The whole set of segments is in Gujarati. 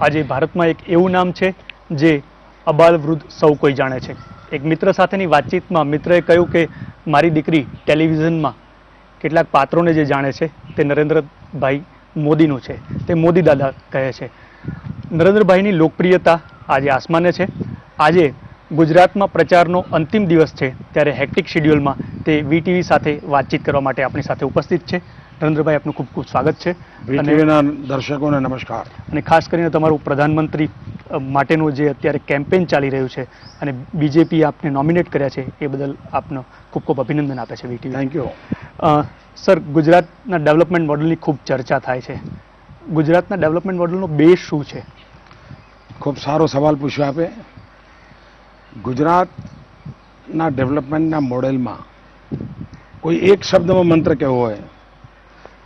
આજે ભારતમાં એક એવું નામ છે જે અબાલ વૃદ્ધ સૌ કોઈ જાણે છે. એક મિત્ર સાથેની વાતચીતમાં મિત્રએ કહ્યું કે મારી દીકરી ટેલિવિઝનમાં કેટલાક પાત્રોને જે જાણે છે તે નરેન્દ્રભાઈ મોદીનું છે. તે મોદી દાદા કહે છે. નરેન્દ્રભાઈની લોકપ્રિયતા આજે આસમાને છે. આજે ગુજરાતમાં પ્રચારનો અંતિમ દિવસ છે. ત્યારે હેક્ટિક શેડ્યુલમાં તે વીટીવી સાથે વાતચીત કરવા માટે આપણી સાથે ઉપસ્થિત છે. નરેન્દ્રભાઈ આપનું ખૂબ ખૂબ સ્વાગત છે. વીટીવીના દર્શકોને નમસ્કાર. અને ખાસ કરીને તમારું પ્રધાનમંત્રી માટેનું જે અત્યારે કેમ્પેન ચાલી રહ્યું છે અને બીજેપી આપને નોમિનેટ કર્યા છે એ બદલ આપનો ખૂબ ખૂબ અભિનંદન આપે છે વીટીવી થેન્ક યુ સર ગુજરાતના ડેવલપમેન્ટ મોડલની ખૂબ ચર્ચા થાય છે. ગુજરાતના ડેવલપમેન્ટ મોડલનો બેઝ શું છે? ખૂબ સારો સવાલ પૂછ્યો આપે. ગુજરાતના ડેવલપમેન્ટના મોડેલમાં કોઈ એક શબ્દમાં મંત્ર કહેવો હોય?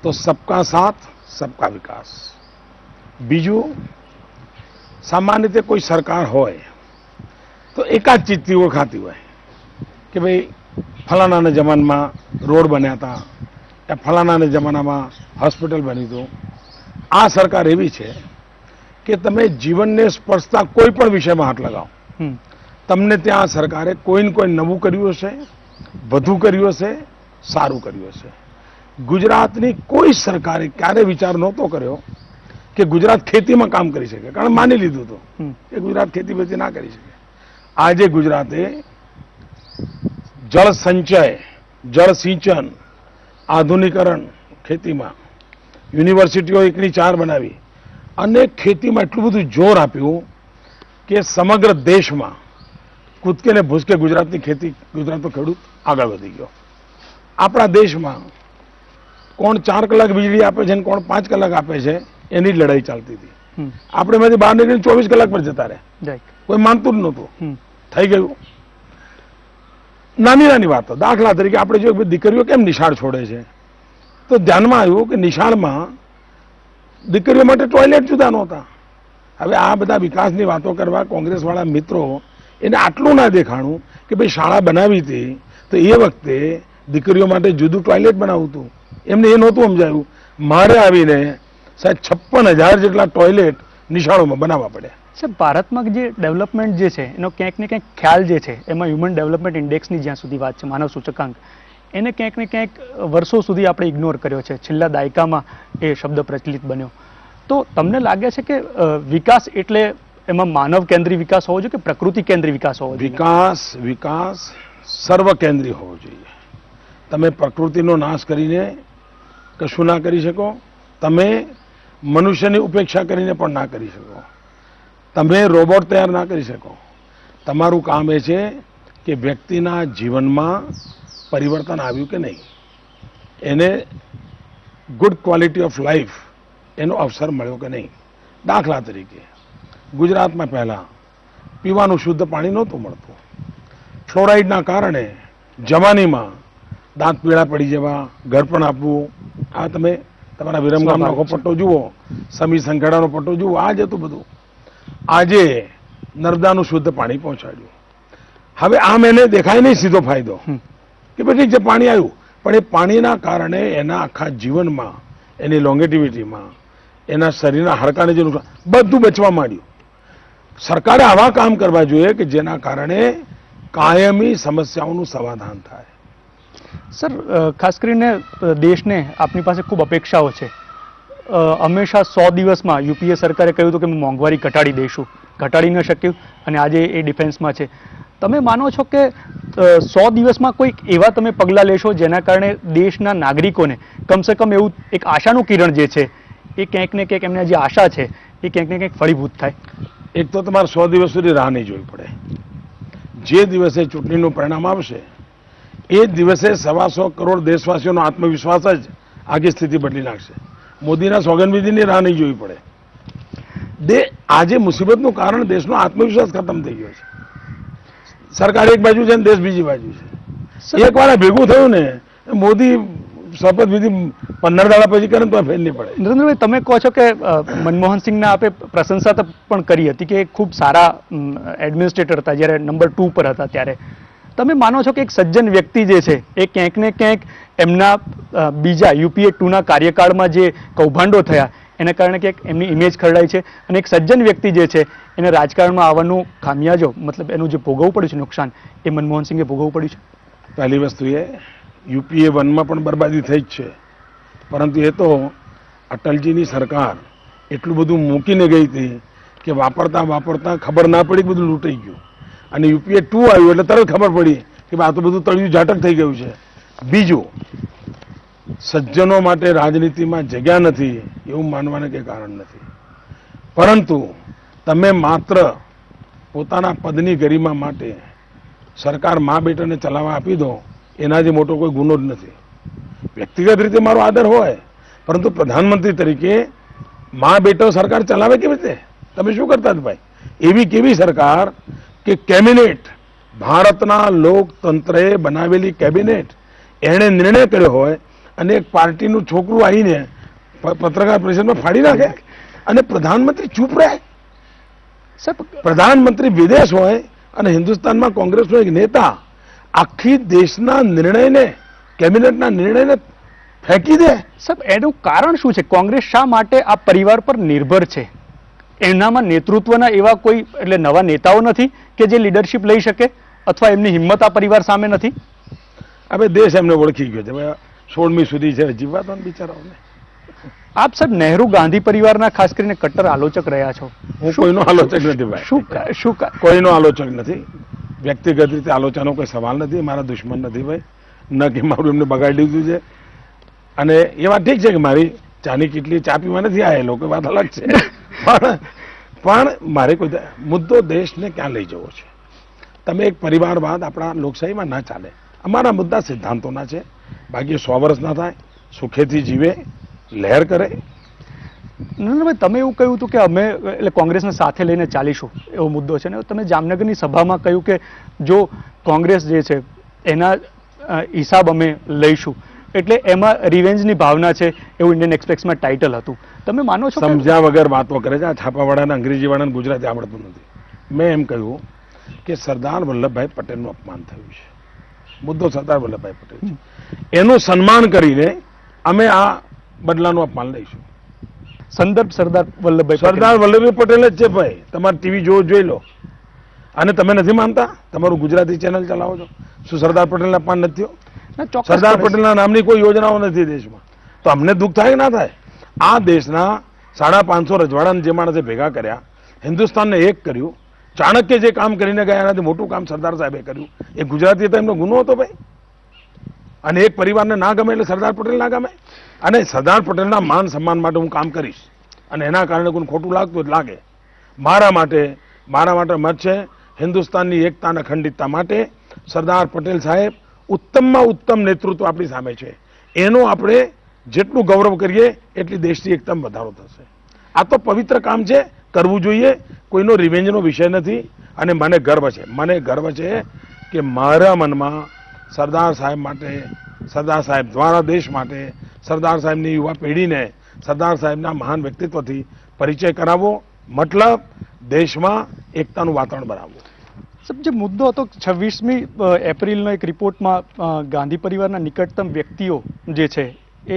તો સબકા સાથ સબકા વિકાસ બીજું સામાન્ય રીતે કોઈ સરકાર હોય તો એકાદ ચીજથી ઓળખાતી હોય કે ભાઈ ફલાણાના જમાનામાં રોડ બન્યા હતા યા ફલાણાના જમાનામાં હોસ્પિટલ બની હતું આ સરકાર એવી છે કે તમે જીવનને સ્પર્શતા કોઈ પણ વિષયમાં હાથ લગાવો હમ તમને ત્યાં સરકારે કોઈને કોઈ નવું કર્યું હશે વધુ કર્યું હશે સારું કર્યું હશે ગુજરાતની કોઈ સરકારે ક્યારે વિચાર નહોતો કર્યો કે ગુજરાત ખેતીમાં કામ કરી શકે. કારણ માની લીધું હતું કે ગુજરાત ખેતી બેતી ના કરી શકે. આજે ગુજરાતે જળ સંચય જળ સિંચન આધુનિકરણ ખેતીમાં યુનિવર્સિટીઓ એકની ચાર બનાવી અને ખેતીમાં એટલું બધું જોર આપ્યું કે સમગ્ર દેશમાં કૂદકે ને ભૂસકે ગુજરાતની ખેતી ગુજરાતનો ખેડૂત આગળ વધી ગયો. આપણા દેશમાં કોણ ચાર કલાક વીજળી આપે છે અને કોણ પાંચ કલાક આપે છે એની જ લડાઈ ચાલતી હતી. આપણે એમાંથી બહાર નીકળીને ચોવીસ કલાક પર જતા રહે કોઈ માનતું જ નહોતું. થઈ ગયું. નાની નાની વાતો. દાખલા તરીકે આપણે જો દીકરીઓ કેમ નિશાળ છોડે છે? તો ધ્યાનમાં આવ્યું કે નિશાળમાં દીકરીઓ માટે ટોયલેટ જુદા નહોતા. હવે આ બધા વિકાસની વાતો કરવા કોંગ્રેસવાળા મિત્રો એને આટલું ના દેખાણું કે ભાઈ શાળા બનાવી હતી તો એ વખતે દીકરીઓ માટે જુદું ટોયલેટ બનાવવું હતું એમને એ નહોતું સમજાયું. મારે આવીને સાહેબ છપ્પન હજાર જેટલા ટોયલેટ નિશાળોમાં બનાવવા પડ્યા. સાહેબ ભારતમાં જે ડેવલપમેન્ટ જે છે એનો ક્યાંક ને ક્યાંક ખ્યાલ જે છે એમાં હ્યુમન ડેવલપમેન્ટ ઇન્ડેક્સની જ્યાં સુધી વાત છે માનવ સૂચકાંક એને ક્યાંક ને ક્યાંક વર્ષો સુધી આપણે ઇગ્નોર કર્યો છે. છેલ્લા દાયકામાં એ શબ્દ પ્રચલિત બન્યો. તો તમને લાગે છે કે વિકાસ એટલે એમાં માનવ કેન્દ્રી વિકાસ હોવો જોઈએ કે પ્રકૃતિ કેન્દ્રી વિકાસ હોવો જોઈએ? વિકાસ વિકાસ સર્વ કેન્દ્રીય હોવો જોઈએ. તમે પ્રકૃતિનો નાશ કરીને કશું ના કરી શકો. તમે મનુષ્યની ઉપેક્ષા કરીને પણ ના કરી શકો. તમે રોબોટ તૈયાર ના કરી શકો. તમારું કામ એ છે કે વ્યક્તિના જીવનમાં પરિવર્તન આવ્યું કે નહીં. એને ગુડ ક્વોલિટી ઓફ લાઈફ એનો અવસર મળ્યો કે નહીં. દાખલા તરીકે, ગુજરાતમાં પહેલાં પીવાનું શુદ્ધ પાણી નહોતું મળતું. ફ્લોરાઇડના કારણે જવાનીમાં દાંત પીળા પડી જવા ઘર પણ આપવું. આ તમે તમારા વિરમગામનો આખો પટ્ટો જુઓ સમી સંખેડાનો પટ્ટો જુઓ આ જ હતું બધું. આજે નર્મદાનું શુદ્ધ પાણી પહોંચાડ્યું. હવે આમ એને દેખાય નહીં સીધો ફાયદો. કે ભાઈ ઠીક છે પાણી આવ્યું પણ એ પાણીના કારણે એના આખા જીવનમાં એની લોંગેટિવિટીમાં એના શરીરના હાડકાને જે નુકસાન બધું બચવા માંડ્યું. સરકારે આવા કામ કરવા જોઈએ કે જેના કારણે કાયમી સમસ્યાઓનું સમાધાન થાય. સર ખાસ કરીને દેશને આપની પાસે ખૂબ અપેક્ષાઓ છે. હંમેશા સો દિવસમાં યુપીએ સરકારે કહ્યું હતું કે અમે મોંઘવારી ઘટાડી દઈશું, ઘટાડી ન શક્યું અને આજે એ ડિફેન્સમાં છે. તમે માનો છો કે સો દિવસમાં કોઈક એવા તમે પગલાં લેશો જેના કારણે દેશના નાગરિકોને કમસે કમ એવું એક આશાનું કિરણ જે છે, એ ક્યાંક ને ક્યાંક એમની જે આશા છે, એ ક્યાંક ને ક્યાંક ફળીભૂત થાય? એક તો તમારે સો દિવસ સુધી રાહ નહીં જોવી પડે. જે દિવસે ચૂંટણીનું પરિણામ આવશે એ દિવસે દિવસે સવાસો કરોડ દેશવાસીઓનો આત્મવિશ્વાસ જ આખી સ્થિતિ બદલી નાખશે. મોદીના સોગનવિધિની રાહ નહીં જોવી પડે. દે આજે મુસીબતનું કારણ દેશનો આત્મવિશ્વાસ ખતમ થઈ ગયો છે. સરકાર એક બાજુ છે ને દેશ બીજી બાજુ છે. એક વાળા ભેગું થયું ને મોદી શપથ વિધિ પંદર દાડા પછી કરે તો ફેર નહીં પડે. નરેન્દ્રભાઈ તમે કહો છો કે મનમોહનસિંહના મનમોહન સિંહના આપે પ્રશંસા તો પણ કરી હતી કે ખૂબ સારા એડમિનિસ્ટ્રેટર હતા જ્યારે નંબર ટુ પર હતા ત્યારે. તમે માનો છો કે એક સજ્જન વ્યક્તિ જે છે, એ ક્યાંક ને ક્યાંક એમના બીજા યુપીએ ટુના કાર્યકાળમાં જે કૌભાંડો થયા, એના કારણે ક્યાંક એમની ઇમેજ ખરડાય છે અને એક સજ્જન વ્યક્તિ જે છે, એને રાજકારણમાં આવવાનું ખામિયાજો, મતલબ એનું જે ભોગવવું પડ્યું છે, નુકસાન, એ મનમોહન સિંહે ભોગવવું પડ્યું છે. પહેલી વસ્તુ એ, યુપીએ વનમાં પણ બરબાદી થઈ જ છે. પરંતુ એ તો અટલજીની સરકાર એટલું બધું મૂકીને ગઈ હતી કે વાપરતા વાપરતા ખબર ના પડી કે બધું લૂંટાઈ ગયું. અને યુપીએ ટુ આવ્યું એટલે તરત ખબર પડી કે આ તો બધું તળિયું ઝાટક થઈ ગયું છે. બીજું, સજ્જનો માટે રાજનીતિમાં જગ્યા નથી, એવું માનવાને કંઈ કારણ નથી. પરંતુ તમે માત્ર પોતાના પદની ગરિમા માટે સરકાર મા બેટાને ચલાવવા આપી દો, એનાથી મોટો કોઈ ગુનો જ નથી. વ્યક્તિગત રીતે મારો આદર હોય, પરંતુ પ્રધાનમંત્રી તરીકે મા બેટો સરકાર ચલાવે કેવી રીતે? તમે શું કરતા ભાઈ? એવી કેવી સરકાર કે કેબિનેટ ભારતના લોકતંત્રએ બનાવેલી કેબિનેટ. એણે નિર્ણય કર્યો હોય અને એક પાર્ટીનું છોકરું આવીને પત્રકાર પરિષદમાં ફાડી નાખે અને પ્રધાનમંત્રી ચૂપ રહે. સાહેબ પ્રધાનમંત્રી વિદેશ હોય અને હિન્દુસ્તાનમાં કોંગ્રેસનો એક નેતા આખી દેશના નિર્ણયને કેબિનેટના નિર્ણયને ફેંકી દે. સાહેબ એનું કારણ શું છે? કોંગ્રેસ શા માટે આ પરિવાર પર નિર્ભર છે? એનામાં નેતૃત્વના એવા કોઈ એટલે નવા નેતાઓ નથી કે જે લીડરશિપ લઈ શકે અથવા એમની હિંમત આ પરિવાર સામે નથી? હવે દેશ એમને ઓળખી ગયો છે. સોળમી સુધી છે જીવવા તો બિચારાઓને. આપ સાહેબ નહેરુ ગાંધી પરિવારના ખાસ કરીને કટ્ટર આલોચક રહ્યા છો. હું કોઈનો આલોચક નથી ભાઈ. શું શું કોઈનો આલોચક નથી. વ્યક્તિગત રીતે આલોચનો કોઈ સવાલ નથી મારા દુશ્મન નથી ભાઈ. ન કે મારું એમને બગાડી દીધું છે. અને એ વાત ઠીક છે કે મારી ચાની કેટલી ચા પીવા નથી આવેલો લોકો વાત અલગ છે. પણ પણ મારે કોઈ મુદ્દો દેશને ક્યાં લઈ જવો છે? તમે એક પરિવારવાદ આપણા લોકશાહીમાં ના ચાલે. અમારા મુદ્દા સિદ્ધાંતોના છે. બાકી સો વર્ષ ના થાય, સુખેથી જીવે, લહેર કરે. નરેન્દ્રભાઈ તમે એવું કહ્યું હતું કે અમે, એટલે કોંગ્રેસને સાથે લઈને ચાલીશું, એવો મુદ્દો છે ને તમે જામનગરની સભામાં કહ્યું કે જો કોંગ્રેસ જે છે, એના હિસાબ અમે લઈશું. એટલે એમાં રિવેન્જની ભાવના છે, એવું ઇન્ડિયન એક્સપ્રેસમાં ટાઇટલ હતું. તમે માનો છો સમજ્યા વગર વાતો કરે છે. આ છાપાવાળાને અંગ્રેજી વાળાને ગુજરાતી આવડતું નથી. મેં એમ કહ્યું કે સરદાર વલ્લભભાઈ પટેલનું અપમાન થયું છે. મુદ્દો સરદાર વલ્લભભાઈ પટેલ છે. એનું સન્માન કરીને અમે આ બદલાનું અપમાન લઈશું. સંદર્ભ સરદાર વલ્લભભાઈ સરદાર વલ્લભભાઈ પટેલ જ છે ભાઈ. તમારે ટીવી જોવો જોઈ લો. અને તમે નથી માનતા? તમારું ગુજરાતી ચેનલ ચલાવો છો. શું સરદાર પટેલના અપમાન નથી થયું? સરદાર પટેલના નામની કોઈ યોજનાઓ નથી દેશમાં. તો અમને દુઃખ થાય કે ના થાય? આ દેશના સાડા પાંચસો રજવાડાને જે માણસે ભેગા કર્યા, હિન્દુસ્તાનને એક કર્યું, ચાણક્ય જે કામ કરીને ગયા એનાથી મોટું કામ સરદાર સાહેબે કર્યું. એ ગુજરાતી હતા એમનો ગુનો હતો ભાઈ. અને એક પરિવારને ના ગમે એટલે સરદાર પટેલ ના ગમે. અને સરદાર પટેલના માન સન્માન માટે હું કામ કરીશ. અને એના કારણે કોઈ ખોટું લાગતું લાગે. મારા માટે મારા માટે મત છે હિન્દુસ્તાનની એકતા અને અખંડિતતા માટે સરદાર પટેલ સાહેબ ઉત્તમમાં ઉત્તમ નેતૃત્વ આપણી સામે છે. એનો આપણે જેટલું ગૌરવ કરીએ, એટલી દેશની એકતામાં વધારો થશે. આ તો પવિત્ર કામ છે, કરવું જોઈએ. કોઈનો રિવેન્જનો વિષય નથી. અને મને ગર્વ છે, મને ગર્વ છે કે મારા મનમાં સરદાર સાહેબ માટે, સરદાર સાહેબ દ્વારા દેશ માટે, સરદાર સાહેબની યુવા પેઢીને સરદાર સાહેબના મહાન વ્યક્તિત્વથી પરિચય કરાવવો, મતલબ દેશમાં એકતાનું વાતાવરણ બનાવવું. જે મુદ્દો હતો છવ્વીસમી એપ્રિલનો એક રિપોર્ટમાં ગાંધી પરિવારના નિકટતમ વ્યક્તિઓ જે છે એ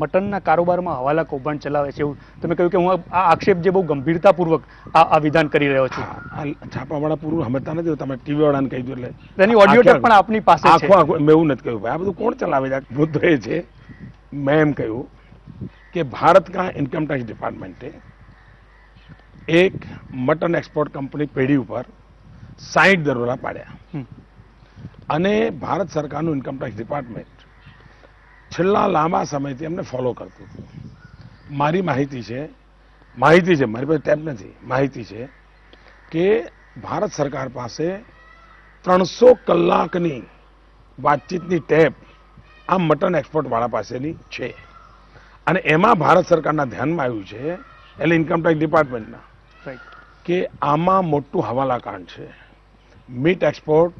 મટનના કારોબારમાં હવાલા કૌભાંડ ચલાવે છે એવું. તમે કહ્યું કે હું આ આક્ષેપ જે બહુ ગંભીરતાપૂર્વક આ વિધાન કરી રહ્યો છું. છાપાવાળા પૂરું સમજતા નથી તમે ટીવી વાળાને કહી દો એટલે. તેની ઓડિયો ટેપ પણ આપની પાસે આખો આખો મેં એવું નથી કહ્યું. ભાઈ આ બધું કોણ ચલાવે છે? મુદ્દો એ છે. મેં એમ કહ્યું કે ભારત કા ઇન્કમ ટેક્સ ડિપાર્ટમેન્ટે એક મટન એક્સપોર્ટ કંપની પેઢી ઉપર સાઈઠ દરોડા પાડ્યા. અને ભારત સરકારનું ઇન્કમ ટેક્સ ડિપાર્ટમેન્ટ છેલ્લા લાંબા સમયથી એમને ફોલો કરતું હતું. મારી માહિતી છે માહિતી છે મારી પાસે ટેપ નથી માહિતી છે કે ભારત સરકાર પાસે ત્રણસો કલાકની વાતચીતની ટેપ આ મટન એક્સપોર્ટવાળા પાસેની છે. અને એમાં ભારત સરકારના ધ્યાનમાં આવ્યું છે એટલે ઇન્કમ ટેક્સ ડિપાર્ટમેન્ટના કે આમાં મોટું હવાલાકાંડ છે. મીટ એક્સપોર્ટ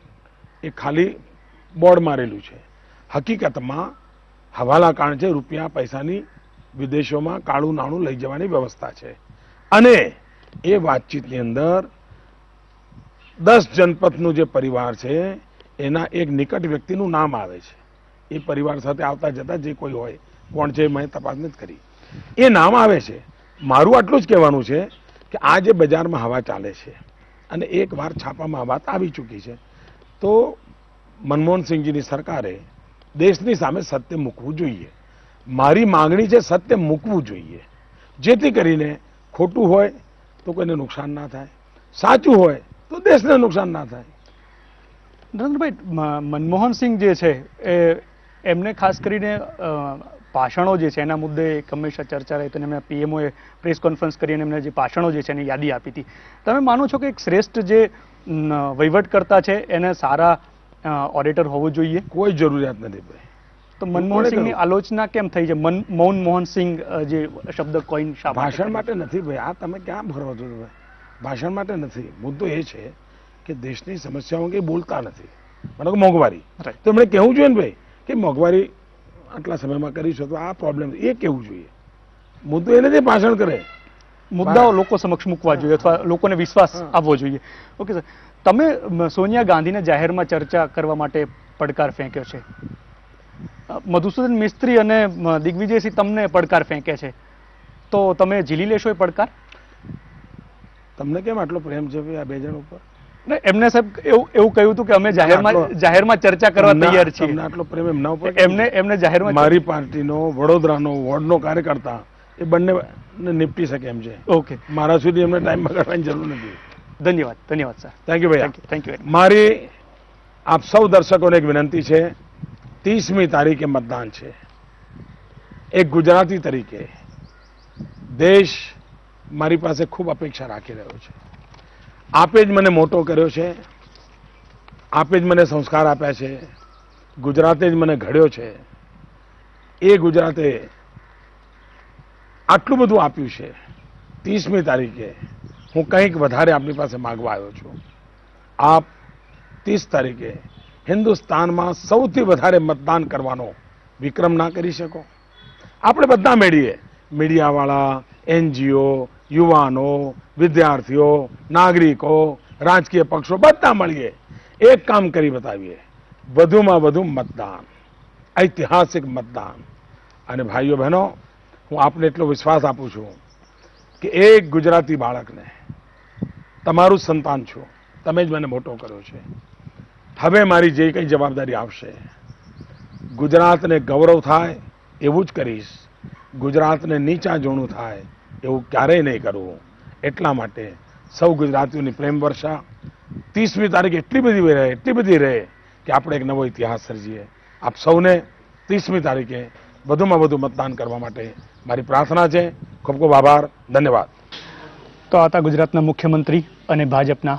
એ ખાલી બોર્ડ મારેલું છે. હકીકતમાં હવાલાકાંડ છે, રૂપિયા પૈસાની વિદેશોમાં કાળું નાણું લઈ જવાની વ્યવસ્થા છે. અને એ વાતચીતની અંદર દસ જનપથનું જે પરિવાર છે, એના એક નિકટ વ્યક્તિનું નામ આવે છે. એ પરિવાર સાથે આવતા જતા જે કોઈ હોય, કોણ છે મેં તપાસ નથી કરી. એ નામ આવે છે. મારું આટલું જ કહેવાનું છે કે આ જે બજારમાં હવા ચાલે છે અને એક વાર છાપામાં વાત આવી ચૂકી છે. તો મનમોહનસિંહજીની સરકારે દેશની સામે સત્ય મૂકવું જોઈએ. મારી માંગણી છે સત્ય મૂકવું જોઈએ. જેથી કરીને ખોટું હોય તો કોઈને નુકસાન ના થાય. સાચું હોય તો દેશને નુકસાન ના થાય. નરેન્દ્રભાઈ મનમોહનસિંહ જે છે, એ એમને ખાસ કરીને ભાષણો જે છે, એના મુદ્દે એક હંમેશા ચર્ચા રહી હતી એમને પીએમઓએ પ્રેસ કોન્ફરન્સ કરી અને એમને જે ભાષણો જે છે એની યાદી આપી હતી. તમે માનો છો કે એક શ્રેષ્ઠ જે વહીવટકર્તા છે, એને સારા ઓડિટર હોવો જોઈએ. કોઈ જરૂરિયાત નથી ભાઈ. તો મનમોહનસિંહની કર્યું? આલોચના કેમ થઈ છે? મન મૌન મોહન સિંહ જે શબ્દ કોઈન ભાષણ માટે નથી ભાઈ. આ તમે ક્યાં ભરો છો ભાઈ? ભાષણ માટે નથી. મુદ્દો એ છે કે દેશની સમસ્યાઓ અંગે બોલતા નથી. મને કે મોંઘવારી. તો એમણે કહેવું જોઈએ ને ભાઈ કે મોંઘવારી આટલા સમયમાં કરી છે તો આ પ્રોબ્લેમ એ કહેવું જોઈએ. મુદ્દો એ નથી ભાષણ કરે. મુદ્દાઓ લોકો સમક્ષ મૂકવા જોઈએ અથવા લોકોને વિશ્વાસ આપવો જોઈએ. ઓકે સર તમે સોનિયા ગાંધીને જાહેરમાં ચર્ચા કરવા માટે પડકાર ફેંક્યો છે. મધુસૂદન મિસ્ત્રી અને દિગ્વિજયસિંહ તમને પડકાર ફેંકે છે. તો તમે ઝીલી લેશો એ પડકાર? તમને કેમ આટલો પ્રેમ છે આ બે જણ ઉપર? ને એમને સાહેબ એવું એવું કહ્યું હતું કે અમે જાહેરમાં જાહેરમાં ચર્ચા કરવા તૈયાર છીએ. આટલો પ્રેમ એમ ના? ઉપર એમને એમને જાહેરમાં મારી પાર્ટીનો વડોદરાનો વોર્ડનો કાર્યકર્તા એ બંને નિપટી શકે એમ છે. ઓકે. મારા સુધી એમને ટાઈમ બગાડવાની જરૂર નથી. ધન્યવાદ ધન્યવાદ સર થેન્ક યુ ભાઈ થેન્ક યુ મારી આપ સૌ દર્શકોને એક વિનંતી છે ત્રીસમી તારીખે મતદાન છે. એક ગુજરાતી તરીકે દેશ મારી પાસે ખૂબ અપેક્ષા રાખી રહ્યો છે. આપે જ મને મોટો કર્યો છે આપે જ મને સંસ્કાર આપ્યા છે ગુજરાતે જ મને ઘડ્યો છે. એ ગુજરાતે આટલું બધું આપ્યું છે ત્રીસમી તારીખે હું કંઈક વધારે આપની પાસે માગવા આવ્યો છું. આપ ત્રીસ તારીખે હિન્દુસ્તાનમાં સૌથી વધારે મતદાન કરવાનો વિક્રમ ના કરી શકો. આપણે બધા મેળીએ મીડિયાવાળા, એનજીઓ, યુવાનો, વિદ્યાર્થીઓ, નાગરિકો, રાજકીય પક્ષો, બધા મળીએ. એક કામ કરી બતાવીએ. વધુમાં વધુ મતદાન. ઐતિહાસિક મતદાન. અને ભાઈઓ બહેનો, હું આપને એટલો વિશ્વાસ આપું છું કે એક ગુજરાતી બાળકને તમારું જ સંતાન છું. તમે જ મને મોટો કર્યો છે. હવે મારી જે કંઈ જવાબદારી આવશે, ગુજરાતને ગૌરવ થાય એવું જ કરીશ. ગુજરાતને નીચા જોણું થાય એવું ક્યારેય નહીં કરવું. એટલા માટે સૌ ગુજરાતીઓની પ્રેમ વર્ષા ત્રીસમી તારીખ એટલી બધી રહે, એટલી બધી રહે કે આપણે એક નવો ઇતિહાસ સર્જીએ. આપ સૌને ત્રીસમી તારીખે વધુમાં વધુ મતદાન કરવા માટે મારી પ્રાર્થના છે. ખૂબ ખૂબ આભાર. ધન્યવાદ. તો આ હતા ગુજરાતના મુખ્યમંત્રી અને ભાજપના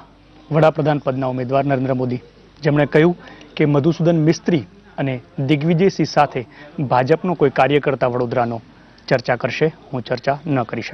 વડાપ્રધાન પદના ઉમેદવાર નરેન્દ્ર મોદી. જેમણે કહ્યું કે મધુસૂદન મિસ્ત્રી અને દિગ્વિજયસિંહ સાથે ભાજપનો કોઈ કાર્યકર્તા વડોદરાનો ચર્ચા કરશે. હું ચર્ચા ન કરી શકું.